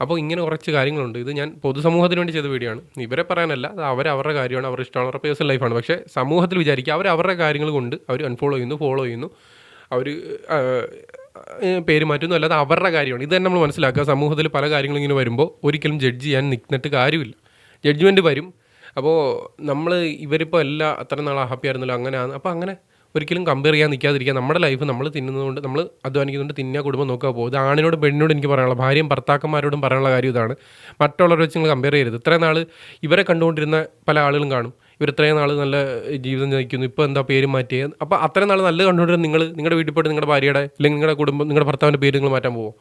B: അപ്പോൾ ഇങ്ങനെ കുറച്ച് കാര്യങ്ങളുണ്ട്. ഇത് ഞാൻ പൊതുസമൂഹത്തിന് വേണ്ടി ചെയ്ത വീഡിയോ ആണ്. ഇവരെ പറയാനല്ല. അത് അവർ അവരുടെ കാര്യമാണ്. അവരുടെ ഇഷ്ടമാണ്. അവരുടെ പേഴ്സണൽ ലൈഫാണ് പക്ഷേ സമൂഹത്തിൽ വിചാരിക്കുക അവർ അവരുടെ കാര്യങ്ങൾ കൊണ്ട് അവർ അൺഫോളോ ചെയ്യുന്നു ഫോളോ ചെയ്യുന്നു. അവർ പേര് മാറ്റുന്നു. അല്ലാതെ അവരുടെ കാര്യമാണ്. ഇത് തന്നെ നമ്മൾ മനസ്സിലാക്കുക. സമൂഹത്തിൽ പല കാര്യങ്ങളും ഇങ്ങനെ വരുമ്പോൾ ഒരിക്കലും ജഡ്ജ് ചെയ്യാൻ നിന്നിട്ട് കാര്യമില്ല. ജഡ്ജ്മെന്റ് വരും. അപ്പോൾ നമ്മൾ ഇവരിപ്പോൾ എല്ലാ അത്ര നാൾ ഹാപ്പി ആയിരുന്നല്ലോ അങ്ങനെയാണ് അപ്പോൾ അങ്ങനെ ഒരിക്കലും കമ്പയർ ചെയ്യാൻ നിൽക്കാതിരിക്കുക നമ്മുടെ ലൈഫ് നമ്മൾ തിന്നുന്നതുകൊണ്ട് നമ്മൾ അധ്വാനിക്കുന്നുണ്ട് തിന്നുക കുടുംബം നോക്കുക പോകും ഇത് ആണിനോടും പെണ്ണിനോടും എനിക്ക് പറയാനുള്ള ഭാര്യയും ഭർത്താക്കന്മാരോടും പറയാനുള്ള കാര്യം ഇതാണ്. മറ്റുള്ളവരെ വെച്ച് നിങ്ങൾ കമ്പയർ ചെയ്യരുത്. ഇത്രയും നാൾ ഇവരെ കണ്ടുകൊണ്ടിരുന്ന പല ആളുകളും കാണും. ഇവർ ഇത്രയും നാൾ നല്ല ജീവിതം നയിക്കുന്നു. ഇപ്പോൾ എന്താ പേര് മാറ്റിയത് അപ്പോൾ അത്രയും നാൾ നല്ല കണ്ടുകൊണ്ടിരുന്ന നിങ്ങൾ നിങ്ങളുടെ വീട്ടിൽ പോയിട്ട് നിങ്ങളുടെ ഭാര്യയുടെ അല്ലെങ്കിൽ നിങ്ങളുടെ കുടുംബം നിങ്ങളുടെ ഭർത്താവിന്റെ പേര് നിങ്ങൾ മാറ്റാൻ പോകുമോ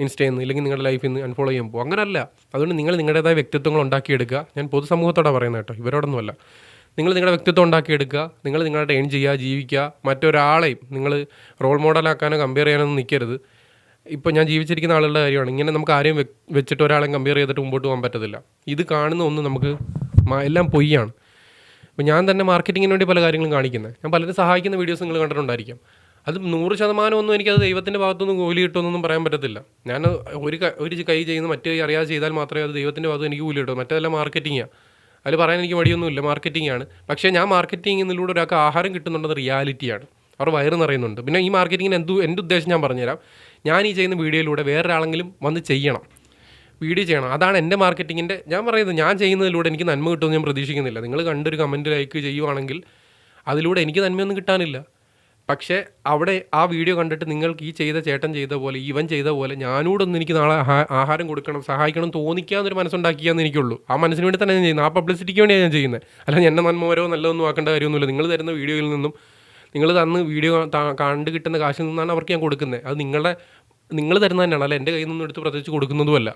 B: ഇൻസ്റ്റയിൽ നിന്ന് ഇല്ലെങ്കിൽ നിങ്ങളുടെ ലൈഫിൽ നിന്ന് അൺഫോളോ ചെയ്യാൻ പോകും. അങ്ങനല്ല. അതുകൊണ്ട് നിങ്ങൾ നിങ്ങളുടേതായ വ്യക്തിത്വങ്ങൾ ഉണ്ടാക്കിയെടുക്കുക. ഞാൻ പൊതുസമൂഹത്തോടെ പറയുന്നത് കേട്ടോ. ഇവരോടൊന്നുമല്ല. നിങ്ങൾ നിങ്ങളുടെ വ്യക്തിത്വം ഉണ്ടാക്കിയെടുക്കുക. നിങ്ങൾ നിങ്ങളുടെ ഏൺ ചെയ്യുക ജീവിക്കുക. മറ്റൊരാളെയും നിങ്ങൾ റോൾ മോഡലാക്കാനോ കമ്പയർ ചെയ്യാനൊന്നും നിൽക്കരുത്. ഇപ്പോൾ ഞാൻ ജീവിച്ചിരിക്കുന്ന ആളുകളുടെ കാര്യമാണ്. ഇങ്ങനെ നമുക്ക് ആരെയും വെച്ചിട്ട് ഒരാളെയും കമ്പയർ ചെയ്തിട്ട് മുമ്പോട്ട് പോകാൻ പറ്റത്തില്ല. ഇത് കാണുന്ന ഒന്നും നമുക്ക് എല്ലാം പൊയ്യാണ്. അപ്പോൾ ഞാൻ തന്നെ മാർക്കറ്റിങ്ങിന് വേണ്ടി പല കാര്യങ്ങളും കാണിക്കുന്നത് ഞാൻ പലരും സഹായിക്കുന്ന വീഡിയോസ് നിങ്ങൾ കണ്ടിട്ടുണ്ടായിരിക്കാം. അത് നൂറ് ശതമാനം ഒന്നും എനിക്കത് ദൈവത്തിന്റെ ഭാഗത്തുനിന്ന് കൂലി കിട്ടുമെന്നൊന്നും പറയാൻ പറ്റത്തില്ല. ഞാൻ ഒരു ഒരു കൈ ചെയ്യുന്ന മറ്റേ കൈ അറിയാതെ ചെയ്താൽ മാത്രമേ അത് ദൈവത്തിന്റെ ഭാഗത്ത് എനിക്ക് കൂലി കിട്ടൂ മറ്റേതെല്ലാം മാർക്കറ്റിങ്ങാണ് അതിൽ പറയാൻ എനിക്ക് മടിയൊന്നുമില്ല. മാർക്കറ്റിങ്ങാണ് പക്ഷേ ഞാൻ മാർക്കറ്റിങ്ങിലൂടെ ഒരാൾക്ക് ആഹാരം കിട്ടുന്നുണ്ടെന്ന് റിയാലിറ്റിയാണ് അവർ വയറ് നിറയുന്നുണ്ട്. പിന്നെ ഈ മാർക്കറ്റിങ്ങിന് എന്തു എന്റെ ഉദ്ദേശം ഞാൻ പറഞ്ഞുതരാം. ഞാൻ ഈ ചെയ്യുന്ന വീഡിയോയിലൂടെ വേറൊരാളെങ്കിലും വന്ന് ചെയ്യണം. വീഡിയോ ചെയ്യണം. അതാണ് എന്റെ മാർക്കറ്റിങ്ങിന്റെ ഞാൻ പറയുന്നത് ഞാൻ ചെയ്യുന്നതിലൂടെ എനിക്ക് നന്മ കിട്ടുമെന്ന് ഞാൻ പ്രതീക്ഷിക്കുന്നില്ല. നിങ്ങൾ കണ്ടൊരു കമന്റ് ലൈക്ക് ചെയ്യുവാണെങ്കിൽ അതിലൂടെ എനിക്ക് നന്മയൊന്നും കിട്ടാനില്ല. പക്ഷേ അവിടെ ആ വീഡിയോ കണ്ടിട്ട് നിങ്ങൾക്ക് ഈ ചെയ്ത ചേട്ടൻ ചെയ്ത പോലെ ഇവൻ ചെയ്ത പോലെ ഞാനൂടൊന്നും എനിക്ക് നാളെ ആഹാ- ആഹാരം കൊടുക്കണം സഹായിക്കണം തോന്നിക്കാന്നൊരു മനസ്സുണ്ടാക്കിയാന്ന് എനിക്കുള്ളൂ. ആ മനസ്സിന് വേണ്ടി തന്നെ ഞാൻ ചെയ്യുന്നത്. ആ പബ്ലിസിറ്റിക്ക് വേണ്ടിയാണ് ഞാൻ ചെയ്യുന്നത്. അല്ല എന്നെ നന്മവരോ നല്ലതൊന്നും ആക്കേണ്ട കാര്യമൊന്നുമില്ല. നിങ്ങൾ തരുന്ന വീഡിയോയിൽ നിന്നും നിങ്ങൾ തന്ന് വീഡിയോ കണ്ടു കിട്ടുന്ന കാശിൽ നിന്നാണ് അവർക്ക് ഞാൻ കൊടുക്കുന്നത്. അത് നിങ്ങളുടെ നിങ്ങൾ തരുന്ന തന്നെയാണ്. അല്ല എന്റെ കയ്യിൽ നിന്നും എടുത്ത് പ്രത്യേകിച്ച് കൊടുക്കുന്നതുമല്ല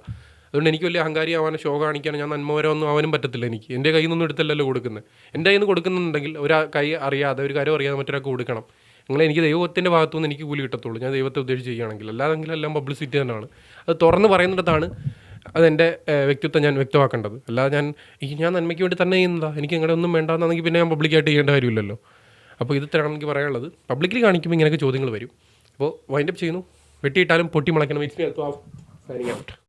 B: അതുകൊണ്ട് എനിക്ക് വലിയ അഹങ്കാരി ആവാനോ ഷോ കാണിക്കാനോ ഞാൻ നന്മവരോ ഒന്നും ആവാനും പറ്റത്തില്ല എനിക്ക്. എന്റെ കയ്യിൽ നിന്നൊന്നും എടുത്തല്ലല്ലോ കൊടുക്കുന്നത്. എന്റെ കയ്യിൽ നിന്ന് കൊടുക്കുന്നുണ്ടെങ്കിൽ ഒരു കൈ അറിയാതെ ഒരു കാര്യം അറിയാതെ മറ്റൊരാൾക്ക് കൊടുക്കണം. നിങ്ങൾ എനിക്ക് ദൈവത്തിന്റെ ഭാഗത്തുനിന്ന് എനിക്ക് കൂലി കിട്ടത്തുള്ളൂ. ഞാൻ ദൈവത്തെ ഉദ്ദേശിച്ച് ചെയ്യുകയാണെങ്കിൽ. അല്ലാതെങ്കിൽ എല്ലാം പബ്ലിസിറ്റി തന്നെയാണ്. അത് തുറന്ന് പറയുന്നിടത്താണ് അതെന്റെ വ്യക്തിത്വം ഞാൻ വ്യക്തമാക്കേണ്ടത്. അല്ലാതെ ഞാൻ ഈ ഞാൻ നന്മയ്ക്ക് വേണ്ടി തന്നെ ചെയ്യുന്നതാണ് എനിക്ക് നിങ്ങളുടെ ഒന്നും വേണ്ടാന്നാണെങ്കിൽ പിന്നെ ഞാൻ പബ്ലിക്കായിട്ട് ചെയ്യേണ്ട കാര്യമില്ലല്ലോ. അപ്പോൾ ഇത് തരണം എനിക്ക് പറയാനുള്ളത്. പബ്ലിക്കിൽ കാണിക്കുമ്പോൾ ഇങ്ങനെയൊക്കെ ചോദ്യങ്ങൾ വരും. അപ്പോൾ വൈൻഡപ്പ് ചെയ്യുന്നു. വെട്ടിയിട്ടാലും പൊട്ടി മുളയ്ക്കണം. It's me signing out